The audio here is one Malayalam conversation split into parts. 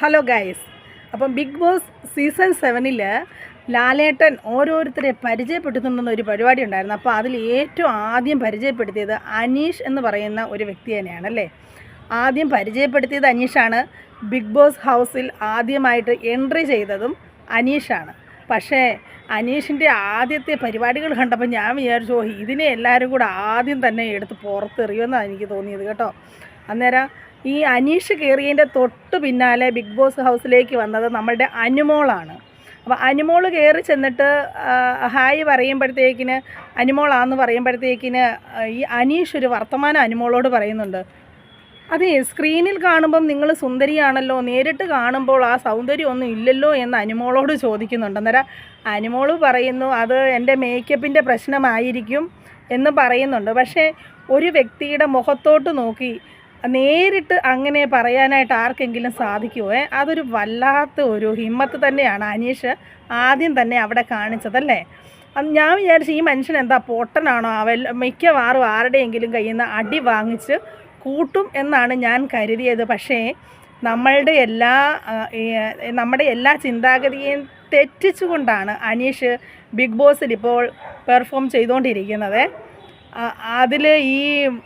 ഹലോ ഗൈസ് അപ്പം ബിഗ് ബോസ് സീസൺ സെവനിൽ ലാലേട്ടൻ ഓരോരുത്തരെ പരിചയപ്പെടുത്തുന്ന ഒരു പരിപാടി ഉണ്ടായിരുന്നു. അപ്പോൾ അതിൽ ഏറ്റവും ആദ്യം പരിചയപ്പെടുത്തിയത് അനീഷ് എന്ന് പറയുന്ന ഒരു വ്യക്തി തന്നെയാണ് അല്ലേ? ആദ്യം പരിചയപ്പെടുത്തിയത് അനീഷാണ്. ബിഗ് ബോസ് ഹൗസിൽ ആദ്യമായിട്ട് എൻട്രി ചെയ്തതും അനീഷാണ്. പക്ഷേ അനീഷിന്റെ ആദ്യത്തെ പരിപാടികൾ കണ്ടപ്പോൾ ഞാൻ വിചാരിച്ചു ഇതിനെ എല്ലാവരും കൂടെ ആദ്യം തന്നെ എടുത്ത് പുറത്തെറിയുമെന്നാണ് എനിക്ക് തോന്നിയത് കേട്ടോ. അന്നേരം ഈ അനീഷ് കയറിയതിന്റെ തൊട്ട് പിന്നാലെ ബിഗ് ബോസ് ഹൗസിലേക്ക് വന്നത് നമ്മളുടെ അനുമോളാണ്. അപ്പോൾ അനുമോൾ കയറി ചെന്നിട്ട് ഹായ് പറയുമ്പോഴത്തേക്കിന് അനുമോളാന്ന് പറയുമ്പോഴത്തേക്കിന് ഈ അനീഷ് ഒരു വർത്തമാനം അനുമോളോട് പറയുന്നുണ്ട്. അതെ സ്ക്രീനിൽ കാണുമ്പം നിങ്ങൾ സുന്ദരിയാണല്ലോ നേരിട്ട് കാണുമ്പോൾ ആ സൗന്ദര്യം ഒന്നും ഇല്ലല്ലോ എന്ന് അനുമോളോട് ചോദിക്കുന്നുണ്ട്. അന്നേരം അനുമോൾ പറയുന്നു അത് എന്റെ മേക്കപ്പിന്റെ പ്രശ്നമായിരിക്കും എന്ന് പറയുന്നുണ്ട്. പക്ഷേ ഒരു വ്യക്തിയുടെ മുഖത്തോട്ട് നോക്കി നേരിട്ട് അങ്ങനെ പറയാനായിട്ട് ആർക്കെങ്കിലും സാധിക്കുമോ? അതൊരു വല്ലാത്ത ഒരു ഹിമ്മത്ത് തന്നെയാണ് അനീഷ് ആദ്യം തന്നെ അവിടെ കാണിച്ചതല്ലേ? ഞാൻ വിചാരിച്ചു ഈ മനുഷ്യൻ എന്താ പൊട്ടനാണോ? അവൽ മിക്കവാറും ആരുടെയെങ്കിലും കയ്യിൽ നിന്ന് അടി വാങ്ങിച്ച് കൂട്ടും എന്നാണ് ഞാൻ കരുതിയത്. പക്ഷേ നമ്മളുടെ എല്ലാ നമ്മുടെ എല്ലാ ചിന്താഗതിയെയും തെറ്റിച്ചുകൊണ്ടാണ് അനീഷ് ബിഗ് ബോസിൽ ഇപ്പോൾ പെർഫോം ചെയ്തുകൊണ്ടിരിക്കുന്നത്. അതിൽ ഈ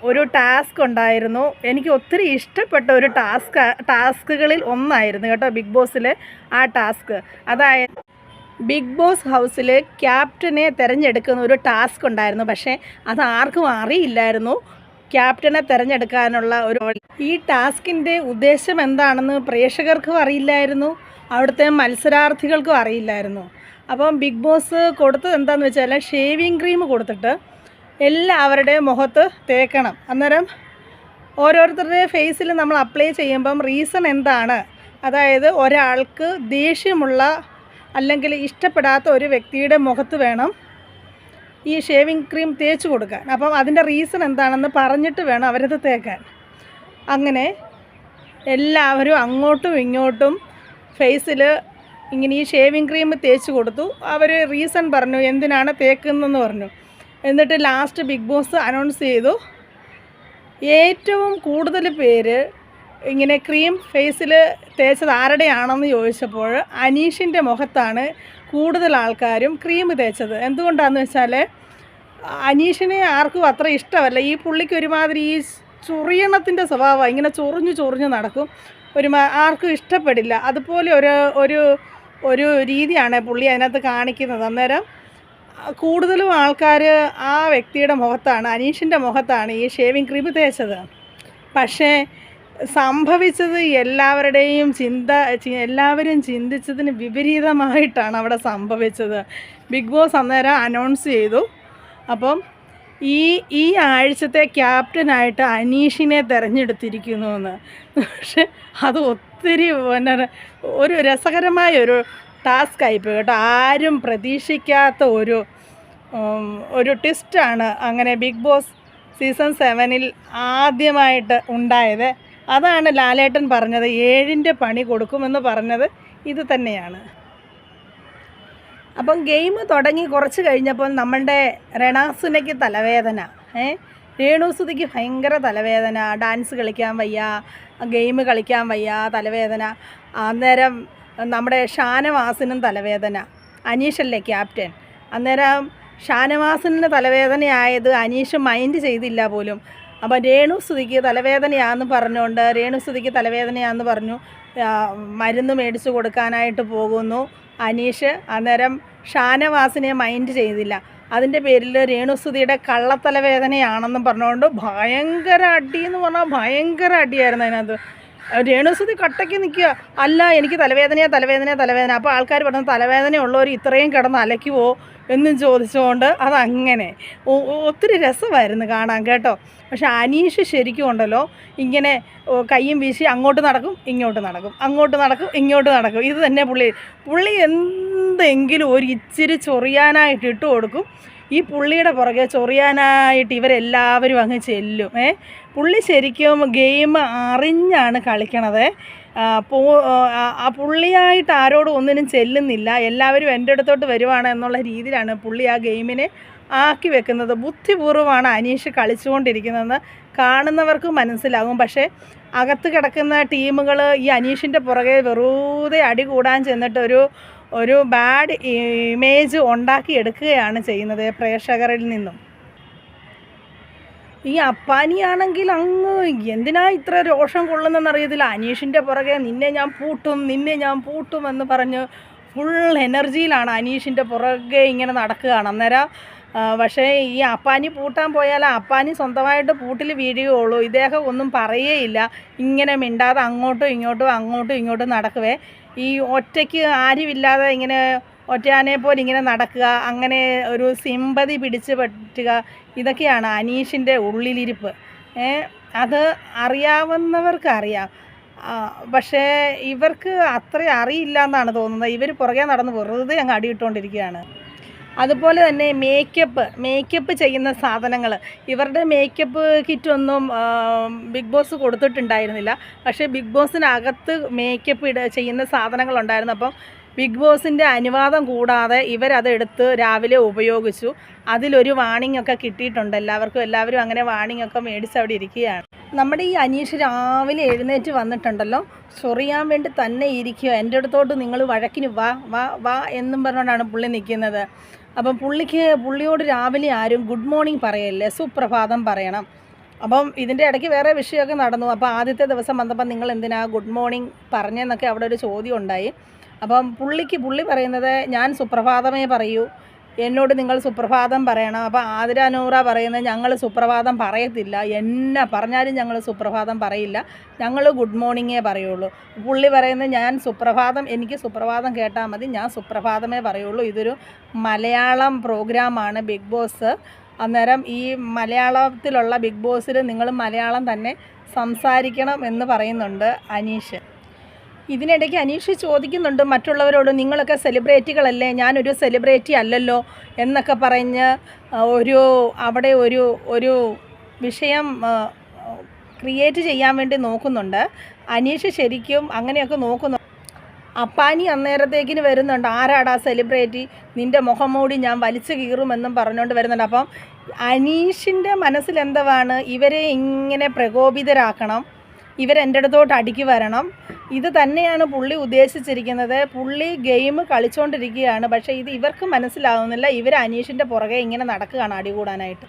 ഒരു ടാസ്ക് ഉണ്ടായിരുന്നു. എനിക്ക് ഒത്തിരി ഇഷ്ടപ്പെട്ട ഒരു ടാസ്ക് ടാസ്കുകളിൽ ഒന്നായിരുന്നു കേട്ടോ ബിഗ് ബോസിലെ ആ ടാസ്ക്. അതായത് ബിഗ് ബോസ് ഹൗസിൽ ക്യാപ്റ്റനെ തിരഞ്ഞെടുക്കുന്ന ഒരു ടാസ്ക് ഉണ്ടായിരുന്നു. പക്ഷേ അത് ആർക്കും അറിയില്ലായിരുന്നു. ക്യാപ്റ്റനെ തിരഞ്ഞെടുക്കാനുള്ള ഒരു ഈ ടാസ്കിന്റെ ഉദ്ദേശം എന്താണെന്ന് പ്രേക്ഷകർക്കും അറിയില്ലായിരുന്നു. അവിടുത്തെ മത്സരാർത്ഥികൾക്കും അറിയില്ലായിരുന്നു. അപ്പം ബിഗ് ബോസ് കൊടുത്തത് എന്താണെന്ന് വെച്ചാൽ ഷേവിങ് ക്രീം കൊടുത്തിട്ട് എല്ലാവരുടെയും മുഖത്ത് തേക്കണം. അന്നേരം ഓരോരുത്തരുടെ ഫേസിൽ നമ്മൾ അപ്ലൈ ചെയ്യുമ്പം റീസൺ എന്താണ്? അതായത് ഒരാൾക്ക് ദേഷ്യമുള്ള അല്ലെങ്കിൽ ഇഷ്ടപ്പെടാത്ത ഒരു വ്യക്തിയുടെ മുഖത്ത് വേണം ഈ ഷേവിംഗ് ക്രീം തേച്ച് കൊടുക്കാൻ. അപ്പം അതിന്റെ റീസൺ എന്താണെന്ന് പറഞ്ഞിട്ട് വേണം അവരത് തേക്കാൻ. അങ്ങനെ എല്ലാവരും അങ്ങോട്ടും ഇങ്ങോട്ടും ഫേസിൽ ഇങ്ങനെ ഈ ഷേവിംഗ് ക്രീം തേച്ച് കൊടുത്തു. അവർ റീസൺ പറഞ്ഞു എന്തിനാണ് തേക്കുന്നതെന്ന് പറഞ്ഞു. എന്നിട്ട് ലാസ്റ്റ് ബിഗ് ബോസ് അനൗൺസ് ചെയ്തു. ഏറ്റവും കൂടുതൽ പേര് ഇങ്ങനെ ക്രീം ഫേസിൽ തേച്ചത് ആരുടെയാണെന്ന് ചോദിച്ചപ്പോൾ അനീഷിന്റെ മുഖത്താണ് കൂടുതൽ ആൾക്കാരും ക്രീം തേച്ചത്. എന്തുകൊണ്ടാണെന്ന് വെച്ചാൽ അനീഷിനെ ആർക്കും അത്ര ഇഷ്ടമല്ല. ഈ പുള്ളിക്ക് ഒരുമാതിരി ഈ ചൊറിയണത്തിന്റെ സ്വഭാവമാണ് ഇങ്ങനെ ചൊറിഞ്ഞു ചൊറിഞ്ഞു നടക്കും. ഒരു ആർക്കും ഇഷ്ടപ്പെടില്ല. അതുപോലെ ഒരു ഒരു ഒരു രീതിയാണ് പുള്ളി അതിനകത്ത് കാണിക്കുന്നത്. അന്നേരം കൂടുതലും ആൾക്കാർ ആ വ്യക്തിയുടെ മുഖത്താണ് അനീഷിന്റെ മുഖത്താണ് ഈ ഷേവിങ് ക്രീം തേച്ചത്. പക്ഷേ സംഭവിച്ചത് എല്ലാവരുടെയും ചിന്ത എല്ലാവരും ചിന്തിച്ചതിന് വിപരീതമായിട്ടാണ് അവിടെ സംഭവിച്ചത്. ബിഗ് ബോസ് അന്നേരം അനൗൺസ് ചെയ്തു. അപ്പം ഈ ഈ ആഴ്ചത്തെ ക്യാപ്റ്റനായിട്ട് അനീഷിനെ തിരഞ്ഞെടുത്തിരിക്കുന്നു എന്ന്. പക്ഷെ അത് ഒത്തിരി പിന്നെ ഒരു രസകരമായ ഒരു ടാസ്ക് ആയിപ്പോയി കേട്ടോ. ആരും പ്രതീക്ഷിക്കാത്ത ഒരു ഒരു ട്വിസ്റ്റാണ് അങ്ങനെ ബിഗ് ബോസ് സീസൺ സെവനിൽ ആദ്യമായിട്ട് ഉണ്ടായത്. അതാണ് ലാലേട്ടൻ പറഞ്ഞത് ഏഴിന്റെ പണി കൊടുക്കുമെന്ന് പറഞ്ഞത് ഇത് തന്നെയാണ്. അപ്പം ഗെയിം തുടങ്ങി കുറച്ച് കഴിഞ്ഞപ്പോൾ നമ്മളുടെ റെണാസുനയ്ക്ക് തലവേദന. ഏ? രേണുസുതിക്ക് ഭയങ്കര തലവേദന. ഡാൻസ് കളിക്കാൻ വയ്യ ഗെയിം കളിക്കാൻ വയ്യ തലവേദന. അന്നേരം നമ്മുടെ ഷാനവാസിനും തലവേദന. അനീഷല്ലേ ക്യാപ്റ്റൻ? അന്നേരം ഷാനവാസിന് തലവേദനയായത് അനീഷ് മൈൻഡ് ചെയ്തില്ല പോലും. അപ്പം രേണു സ്തുതിക്ക് തലവേദനയാന്ന് പറഞ്ഞുകൊണ്ട് രേണു സ്തുതിക്ക് തലവേദനയാന്ന് പറഞ്ഞു. മരുന്ന് മേടിച്ചു കൊടുക്കാനായിട്ട് പോകുന്നു അനീഷ്. അന്നേരം ഷാനവാസിനെ മൈൻഡ് ചെയ്തില്ല. അതിന്റെ പേരിൽ രേണുസ്തുതിയുടെ കള്ളത്തലവേദനയാണെന്നും പറഞ്ഞുകൊണ്ട് ഭയങ്കര അടി എന്ന് പറഞ്ഞാൽ ഭയങ്കര അടിയായിരുന്നു അതിനകത്ത്. രേണുസുതി കട്ടയ്ക്ക് നിൽക്കുക. അല്ല എനിക്ക് തലവേദനയാ തലവേദനയാ തലവേദന അപ്പോൾ ആൾക്കാർ പറഞ്ഞു തലവേദന ഉള്ളവർ ഇത്രയും കിടന്ന് അലയ്ക്കുവോ എന്നും ചോദിച്ചുകൊണ്ട് അതങ്ങനെ. ഒത്തിരി രസമായിരുന്നു കാണാൻ കേട്ടോ. പക്ഷെ അനീഷ് ശരിക്കും ഉണ്ടല്ലോ ഇങ്ങനെ കയ്യും വീശി അങ്ങോട്ട് നടക്കും ഇങ്ങോട്ട് നടക്കും. അങ്ങോട്ട് നടക്കും ഇങ്ങോട്ട് നടക്കും. ഇത് തന്നെ പുള്ളി പുള്ളി എന്തെങ്കിലും ഒരു ഇച്ചിരി ചൊറിയാനായിട്ട് ഇട്ട് കൊടുക്കും. ഈ പുള്ളിയുടെ പുറകെ ചൊറിയാനായിട്ട് ഇവരെല്ലാവരും അങ്ങ് ചെല്ലും. ഏ? പുള്ളി ശരിക്കും ഗെയിം അറിഞ്ഞാണ് കളിക്കണത്. പോ ആ, പുള്ളിയായിട്ട് ആരോടും ഒന്നിനും ചെല്ലുന്നില്ല. എല്ലാവരും എന്റെ അടുത്തോട്ട് വരുവാണ് എന്നുള്ള രീതിയിലാണ് പുള്ളി ആ ഗെയിമിനെ ആക്കി വെക്കുന്നത്. ബുദ്ധിപൂർവമാണ് അനീഷ് കളിച്ചുകൊണ്ടിരിക്കുന്നതെന്ന് കാണുന്നവർക്ക് മനസ്സിലാകും. പക്ഷേ അകത്ത് കിടക്കുന്ന ടീമുകൾ ഈ അനീഷിന്റെ പുറകെ വെറുതെ അടികൂടാൻ കൂടാൻ ചെന്നിട്ട് ഒരു ബാഡ് ഇമേജ് ഉണ്ടാക്കിയെടുക്കുകയാണ് ചെയ്യുന്നത് പ്രേക്ഷകരിൽ നിന്നും. ഈ അപ്പാനിയാണെങ്കിൽ അങ്ങ് എന്തിനാ ഇത്ര രോഷം കൊള്ളുന്നെന്നറിയത്തില്ല അനീഷിന്റെ പുറകെ നിന്നെ ഞാൻ പൂട്ടും നിന്നെ ഞാൻ പൂട്ടും എന്ന് പറഞ്ഞ് ഫുൾ എനർജിയിലാണ് അനീഷിന്റെ പുറകെ ഇങ്ങനെ നടക്കുകയാണ്. അന്നേരം പക്ഷേ ഈ അപ്പാനി പൂട്ടാൻ പോയാൽ അപ്പാനി സ്വന്തമായിട്ട് പൂട്ടിൽ വീഴുകയുള്ളൂ ഇദ്ദേഹം ഒന്നും പറയേയില്ല. ഇങ്ങനെ മിണ്ടാതെ അങ്ങോട്ടും ഇങ്ങോട്ടും അങ്ങോട്ടും ഇങ്ങോട്ടും നടക്കുവേ. ഈ ഒറ്റയ്ക്ക് ആരുമില്ലാതെ ഇങ്ങനെ ഒറ്റയാനെ പോലെ ഇങ്ങനെ നടക്കുക അങ്ങനെ ഒരു സിമ്പതി പിടിച്ച് പറ്റുക ഇതൊക്കെയാണ് അനീഷിന്റെ ഉള്ളിലിരിപ്പ്. അത് അറിയാവുന്നവർക്ക് അറിയാം പക്ഷേ ഇവർക്ക് അത്ര അറിയില്ല എന്നാണ് തോന്നുന്നത്. ഇവർ പുറകെ നടന്ന് വെറുതെ അങ്ങ് അടിയിട്ടുകൊണ്ടിരിക്കുകയാണ് അതുപോലെ തന്നെ മേക്കപ്പ് മേക്കപ്പ് ചെയ്യുന്ന സാധനങ്ങൾ ഇവരുടെ മേക്കപ്പ് കിറ്റൊന്നും ബിഗ് ബോസ് കൊടുത്തിട്ടുണ്ടായിരുന്നില്ല. പക്ഷേ ബിഗ് ബോസിനകത്ത് മേക്കപ്പ് ഇട ചെയ്യുന്ന സാധനങ്ങളുണ്ടായിരുന്നു. അപ്പം ബിഗ് ബോസിന്റെ അനുവാദം കൂടാതെ ഇവരത് എടുത്ത് രാവിലെ ഉപയോഗിച്ചു. അതിലൊരു വാണിംഗ് ഒക്കെ കിട്ടിയിട്ടുണ്ട്. എല്ലാവർക്കും എല്ലാവരും അങ്ങനെ വാണിംഗ് ഒക്കെ മേടിച്ച് അവിടെ ഇരിക്കുകയാണ്. നമ്മുടെ ഈ അനീഷ് രാവിലെ എഴുന്നേറ്റ് വന്നിട്ടുണ്ടല്ലോ. ചൊറിയാൻ വേണ്ടി തന്നെ ഇരിക്കുക. എന്റെ അടുത്തോട്ട് നിങ്ങൾ വഴക്കിന് വാ വാ വാ എന്നും പറഞ്ഞുകൊണ്ടാണ് പുള്ളി നിൽക്കുന്നത്. അപ്പം പുള്ളിക്ക് പുള്ളിയോട് രാവിലെ ആരും ഗുഡ് മോർണിംഗ് പറയല്ലേ സുപ്രഭാതം പറയണം. അപ്പം ഇതിന്റെ ഇടയ്ക്ക് വേറെ വിഷയമൊക്കെ നടന്നു. അപ്പോൾ ആദ്യത്തെ ദിവസം വന്നപ്പോൾ നിങ്ങൾ എന്തിനാ ഗുഡ് മോർണിംഗ് പറഞ്ഞെന്നൊക്കെ അവിടെ ഒരു ചോദ്യം ഉണ്ടായി. അപ്പം പുള്ളിക്ക് പുള്ളി പറയുന്നത് ഞാൻ സുപ്രഭാതമേ പറയൂ. എന്നോട് നിങ്ങൾ സുപ്രഭാതം പറയണം. അപ്പോൾ ആതിര നൂറ പറയുന്നത് ഞങ്ങൾ സുപ്രഭാതം പറയത്തില്ല. എന്നെ പറഞ്ഞാലും ഞങ്ങൾ സുപ്രഭാതം പറയില്ല. ഞങ്ങൾ ഗുഡ് മോർണിംഗേ പറയുള്ളൂ. പുള്ളി പറയുന്നത് ഞാൻ സുപ്രഭാതം എനിക്ക് സുപ്രഭാതം കേട്ടാൽ മതി. ഞാൻ സുപ്രഭാതമേ പറയുള്ളൂ. ഇതൊരു മലയാളം പ്രോഗ്രാമാണ് ബിഗ് ബോസ് അന്നേരം ഈ മലയാളത്തിലുള്ള ബിഗ് ബോസിൽ നിങ്ങൾ മലയാളം തന്നെ സംസാരിക്കണം എന്ന് പറയുന്നുണ്ട് അനീഷ്. ഇതിനിടയ്ക്ക് അനീഷ് ചോദിക്കുന്നുണ്ട് മറ്റുള്ളവരോട് നിങ്ങളൊക്കെ സെലിബ്രിറ്റികളല്ലേ? ഞാനൊരു സെലിബ്രിറ്റി അല്ലല്ലോ? എന്നൊക്കെ പറഞ്ഞ് ഒരു അവിടെ ഒരു ഒരു വിഷയം ക്രിയേറ്റ് ചെയ്യാൻ വേണ്ടി നോക്കുന്നുണ്ട്. അനീഷ് ശരിക്കും അങ്ങനെയൊക്കെ നോക്കുന്നു. അപ്പാനി അന്നേരത്തേക്കിന് വരുന്നുണ്ട് ആരാടാ സെലിബ്രിറ്റി? നിന്റെ മുഖം മൂടി ഞാൻ വലിച്ചു കീറുമെന്നും പറഞ്ഞുകൊണ്ട് വരുന്നുണ്ട്. അപ്പം അനീഷിന്റെ മനസ്സിൽ എന്തുവാണ് ഇവരെ ഇങ്ങനെ പ്രകോപിതരാക്കണം. ഇവരെന്റെ അടുത്തോട്ട് അടുക്കി വരണം. ഇത് തന്നെയാണ് പുള്ളി ഉദ്ദേശിച്ചിരിക്കുന്നത്. പുള്ളി ഗെയിം കളിച്ചുകൊണ്ടിരിക്കുകയാണ് പക്ഷേ ഇത് ഇവർക്ക് മനസ്സിലാവുന്നില്ല. ഇവർ അനീഷിന്റെ പുറകെ ഇങ്ങനെ നടക്കുകയാണ് അടി കൂടാനായിട്ട്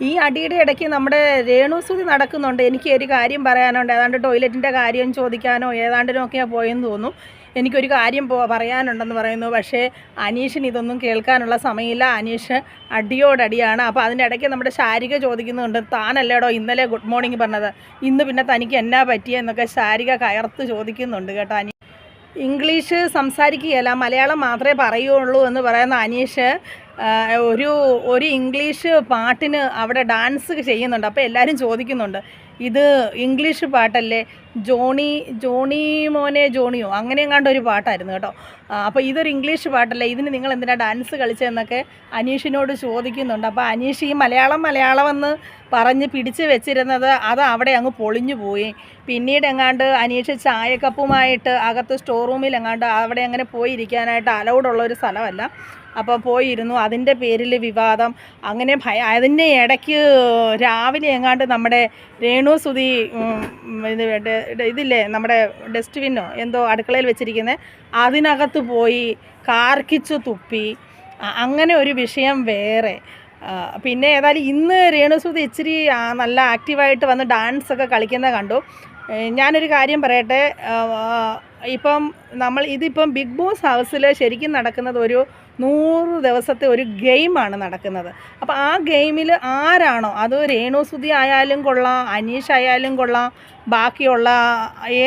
ഈ അടിയുടെ ഇടയ്ക്ക് നമ്മുടെ രേണുസുതി നടക്കുന്നുണ്ട്. എനിക്ക് ഒരു കാര്യം പറയാനുണ്ട്. ഏതാണ്ട് ടോയ്ലറ്റിന്റെ കാര്യം ചോദിക്കാനോ ഏതാണ്ടിനൊക്കെയാണ് പോയെന്ന് തോന്നും. എനിക്കൊരു കാര്യം പറയാനുണ്ടെന്ന് പറയുന്നു. പക്ഷേ അനീഷിന് ഇതൊന്നും കേൾക്കാനുള്ള സമയമില്ല. അനീഷ് അടിയോടടിയാണ്. അപ്പോൾ അതിന്റെ ഇടയ്ക്ക് നമ്മുടെ ശാരിക ചോദിക്കുന്നുണ്ട്. താനല്ലേടോ ഇന്നലെ ഗുഡ് മോർണിംഗ് പറഞ്ഞത്? ഇന്ന് പിന്നെ തനിക്ക് എന്നാ പറ്റിയെന്നൊക്കെ ശാരിക കയർത്ത് ചോദിക്കുന്നുണ്ട് കേട്ടോ അനി. ഇംഗ്ലീഷ് സംസാരിക്കുകയല്ല മലയാളം മാത്രമേ പറയുള്ളൂ എന്ന് പറയുന്ന അനീഷ് ഒരു ഒരു ഇംഗ്ലീഷ് പാട്ടിന് അവിടെ ഡാൻസ് ചെയ്യുന്നുണ്ട്. അപ്പോൾ എല്ലാവരും ചോദിക്കുന്നുണ്ട്. ഇത് ഇംഗ്ലീഷ് പാട്ടല്ലേ? ജോണി ജോണി മോനെ ജോണിയോ? അങ്ങനെ എങ്ങാണ്ട് ഒരു പാട്ടായിരുന്നു കേട്ടോ. അപ്പോൾ ഇതൊരു ഇംഗ്ലീഷ് പാട്ടല്ലേ? ഇതിന് നിങ്ങൾ എന്തിനാ ഡാൻസ് കളിച്ചതെന്നൊക്കെ അനീഷിനോട് ചോദിക്കുന്നുണ്ട്. അപ്പോൾ അനീഷ് ഈ മലയാളം മലയാളം എന്ന് പറഞ്ഞ് പിടിച്ച് വെച്ചിരുന്നത് അത് അവിടെ അങ്ങ് പൊളിഞ്ഞു പോയി. പിന്നീട് എങ്ങാണ്ട് അനീഷ് ചായക്കപ്പുമായിട്ട് അകത്ത് സ്റ്റോർ റൂമിൽ എങ്ങാണ്ട് അവിടെ അങ്ങനെ പോയി പോയിരിക്കാനായിട്ട് അലൗഡുള്ള ഒരു സ്ഥലമല്ല. അപ്പോൾ പോയിരുന്നു. അതിന്റെ പേരിൽ വിവാദം. അങ്ങനെ ഭയ അതിന്റെ ഇടയ്ക്ക് രാവിലെ എങ്ങാണ്ട് നമ്മുടെ രേണു സുതി ഡെ- ഡെ- ഇതില്ലേ നമ്മുടെ ഡസ്റ്റ്ബിന്നോ എന്തോ അടുക്കളയിൽ വെച്ചിരിക്കുന്നത് അതിനകത്ത് പോയി കാർക്കിച്ചു തുപ്പി. അങ്ങനെ ഒരു വിഷയം വേറെ. പിന്നെ ഏതായാലും ഇന്ന് രേണുസുതി ഇച്ചിരി നല്ല ആക്റ്റീവായിട്ട് വന്ന് ഡാൻസ് ഒക്കെ കളിക്കുന്നത് കണ്ടു. ഞാനൊരു കാര്യം പറയട്ടെ ഇപ്പം നമ്മൾ ഇതിപ്പം ബിഗ് ബോസ് ഹൗസിൽ ശരിക്കും നടക്കുന്നത് ഒരു നൂറ് ദിവസത്തെ ഒരു ഗെയിമാണ് നടക്കുന്നത്. അപ്പോൾ ആ ഗെയിമിൽ ആരാണോ? അത് രേണുസുതി ആയാലും കൊള്ളാം അനീഷ് ആയാലും കൊള്ളാം ബാക്കിയുള്ള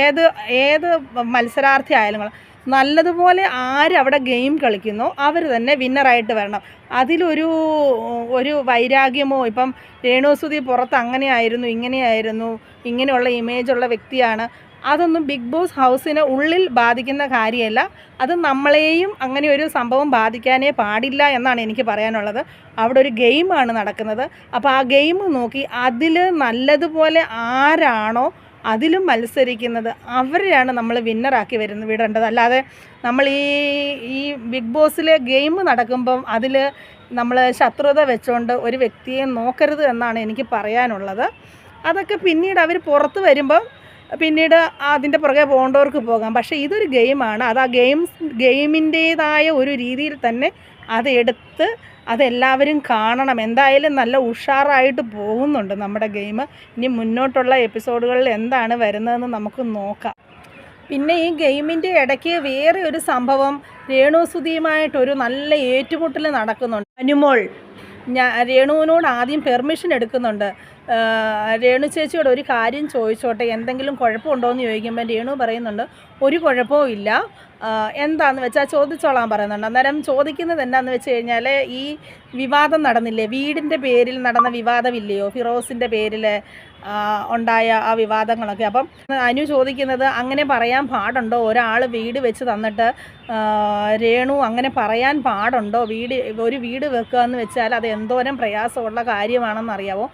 ഏത് ഏത് മത്സരാർത്ഥി ആയാലും കൊള്ളാം. നല്ലതുപോലെ ആര് അവിടെ ഗെയിം കളിക്കുന്നു അവർ തന്നെ വിന്നറായിട്ട് വരണം. അതിലൊരു ഒരു വൈരാഗ്യമോ ഇപ്പം രേണുസുതി പുറത്ത് അങ്ങനെയായിരുന്നു ഇങ്ങനെയായിരുന്നു ഇങ്ങനെയുള്ള ഇമേജുള്ള വ്യക്തിയാണ്. അതൊന്നും ബിഗ് ബോസ് ഹൗസിന് ഉള്ളിൽ ബാധിക്കുന്ന കാര്യമല്ല. അത് നമ്മളെയും അങ്ങനെ ഒരു സംഭവം ബാധിക്കാനേ പാടില്ല എന്നാണ് എനിക്ക് പറയാനുള്ളത്. അവിടെ ഒരു ഗെയിമാണ് നടക്കുന്നത്. അപ്പോൾ ആ ഗെയിം നോക്കി അതിൽ നല്ലതുപോലെ ആരാണോ അതിലും മത്സരിക്കുന്നത് അവരെയാണ് നമ്മൾ വിന്നറാക്കി വരുന്ന വിടേണ്ടത്. അല്ലാതെ നമ്മൾ ഈ ഈ ബിഗ് ബോസിലെ ഗെയിം നടക്കുമ്പം അതിൽ നമ്മൾ ശത്രുത വെച്ചുകൊണ്ട് ഒരു വ്യക്തിയെ നോക്കരുത് എന്നാണ് എനിക്ക് പറയാനുള്ളത്. അതൊക്കെ പിന്നീട് അവർ പുറത്ത് വരുമ്പം പിന്നീട് അതിന്റെ പുറകെ പോകേണ്ടവർക്ക് പോകാം. പക്ഷേ ഇതൊരു ഗെയിമാണ്. അത് ആ ഗെയിംസ് ഗെയിമിന്റേതായ ഒരു രീതിയിൽ തന്നെ അതെടുത്ത് അതെല്ലാവരും കാണണം. എന്തായാലും നല്ല ഉഷാറായിട്ട് പോകുന്നുണ്ട് നമ്മുടെ ഗെയിം. ഇനി മുന്നോട്ടുള്ള എപ്പിസോഡുകളിൽ എന്താണ് വരുന്നതെന്ന് നമുക്ക് നോക്കാം. പിന്നെ ഈ ഗെയിമിന്റെ ഇടയ്ക്ക് വേറെ ഒരു സംഭവം രേണുസുതിയുമായിട്ടൊരു നല്ല ഏറ്റുമുട്ടൽ നടക്കുന്നുണ്ട്. അനുമോൾ ഞാൻ രേണുവിനോട് ആദ്യം പെർമിഷൻ എടുക്കുന്നുണ്ട്. രേണു ചേച്ചിയോട് ഒരു കാര്യം ചോദിച്ചോട്ടെ? എന്തെങ്കിലും കുഴപ്പമുണ്ടോ എന്ന് ചോദിക്കുമ്പോൾ രേണു പറയുന്നുണ്ട് ഒരു കുഴപ്പവും ഇല്ല. എന്താണെന്ന് വെച്ചാൽ ചോദിച്ചോളാൻ പറയുന്നുണ്ട്. അന്നേരം ചോദിക്കുന്നത് എന്താണെന്ന് വെച്ച് കഴിഞ്ഞാൽ ഈ വിവാദം നടന്നില്ലേ? വീടിന്റെ പേരിൽ നടന്ന വിവാദമില്ലയോ? ഫിറോസിന്റെ പേരിൽ ഉണ്ടായ ആ വിവാദങ്ങളൊക്കെ. അപ്പം അനു ചോദിക്കുന്നത് അങ്ങനെ പറയാൻ പാടുണ്ടോ? ഒരാൾ വീട് വെച്ച് തന്നിട്ട് രേണു അങ്ങനെ പറയാൻ പാടുണ്ടോ? വീട് ഒരു വീട് വെക്കുക എന്ന് വെച്ചാൽ അത് എന്തോരം പ്രയാസമുള്ള കാര്യമാണെന്ന് അറിയാവോ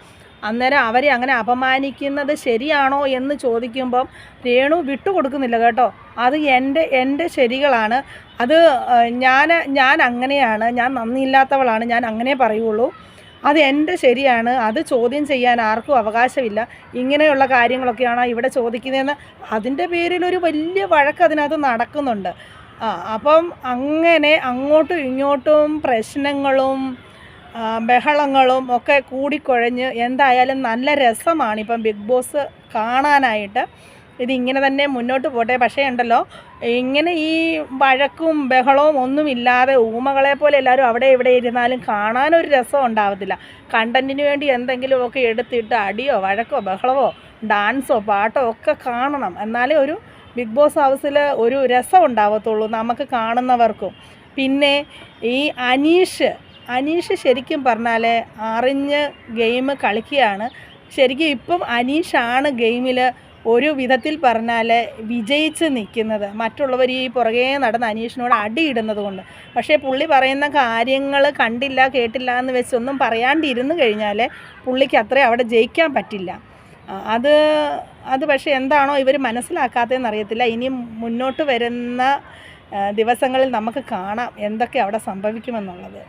അന്നേരം അവരെ അങ്ങനെ അപമാനിക്കുന്നത് ശരിയാണോ എന്ന് ചോദിക്കുമ്പം രേണു വിട്ടുകൊടുക്കുന്നില്ല കേട്ടോ. അത് എന്റെ എന്റെ ശരികളാണ്. അത് ഞാൻ ഞാൻ അങ്ങനെയാണ്. ഞാൻ നന്ദിയില്ലാത്തവളാണ്. ഞാൻ അങ്ങനെ പറയുള്ളൂ. അത് എന്റെ ശരിയാണ് അത് ചോദ്യം ചെയ്യാൻ ആർക്കും അവകാശമില്ല. ഇങ്ങനെയുള്ള കാര്യങ്ങളൊക്കെയാണ് ഇവിടെ ചോദിക്കുന്നതെന്ന് അതിന്റെ പേരിൽ ഒരു വലിയ വഴക്ക് അതിനകത്ത് നടക്കുന്നുണ്ട്. അപ്പം അങ്ങനെ അങ്ങോട്ടും ഇങ്ങോട്ടും പ്രശ്നങ്ങളും ബഹളങ്ങളും ഒക്കെ കൂടിക്കുഴഞ്ഞ് എന്തായാലും നല്ല രസമാണ് ഇപ്പം ബിഗ് ബോസ് കാണാനായിട്ട്. ഇതിങ്ങനെ തന്നെ മുന്നോട്ട് പോട്ടെ. പക്ഷേ ഉണ്ടല്ലോ ഇങ്ങനെ ഈ വഴക്കും ബഹളവും ഒന്നുമില്ലാതെ ഊമകളെ പോലെ എല്ലാവരും അവിടെ ഇവിടെ ഇരുന്നാലും കാണാനൊരു രസം ഉണ്ടാവത്തില്ല. കണ്ടന്റിന് വേണ്ടി എന്തെങ്കിലുമൊക്കെ എടുത്തിട്ട് അടിയോ വഴക്കോ ബഹളമോ ഡാൻസോ പാട്ടോ ഒക്കെ കാണണം. എന്നാലേ ഒരു ബിഗ് ബോസ് ഹൗസിൽ ഒരു രസം ഉണ്ടാവത്തുള്ളൂ നമുക്ക് കാണുന്നവർക്കും. പിന്നെ ഈ അനീഷ് അനീഷ് ശരിക്കും പറഞ്ഞാൽ അറിഞ്ഞ് ഗെയിം കളിക്കുകയാണ്. ശരിക്കും ഇപ്പം അനീഷാണ് ഗെയിമിൽ ഒരു വിധത്തിൽ പറഞ്ഞാൽ വിജയിച്ച് നിൽക്കുന്നത് മറ്റുള്ളവർ ഈ പുറകെ നടന്ന് അനീഷിനോട് അടിയിടുന്നത് കൊണ്ട്. പക്ഷേ പുള്ളി പറയുന്ന കാര്യങ്ങൾ കണ്ടില്ല കേട്ടില്ല എന്ന് വെച്ചൊന്നും പറയാണ്ടിരുന്ന് കഴിഞ്ഞാൽ പുള്ളിക്ക് അത്രയും അവിടെ ജയിക്കാൻ പറ്റില്ല. അത് അത് പക്ഷേ എന്താണോ ഇവർ മനസ്സിലാക്കാത്തതെന്ന് അറിയത്തില്ല. ഇനി മുന്നോട്ട് വരുന്ന ദിവസങ്ങളിൽ നമുക്ക് കാണാം എന്തൊക്കെ അവിടെ സംഭവിക്കുമെന്നുള്ളത്.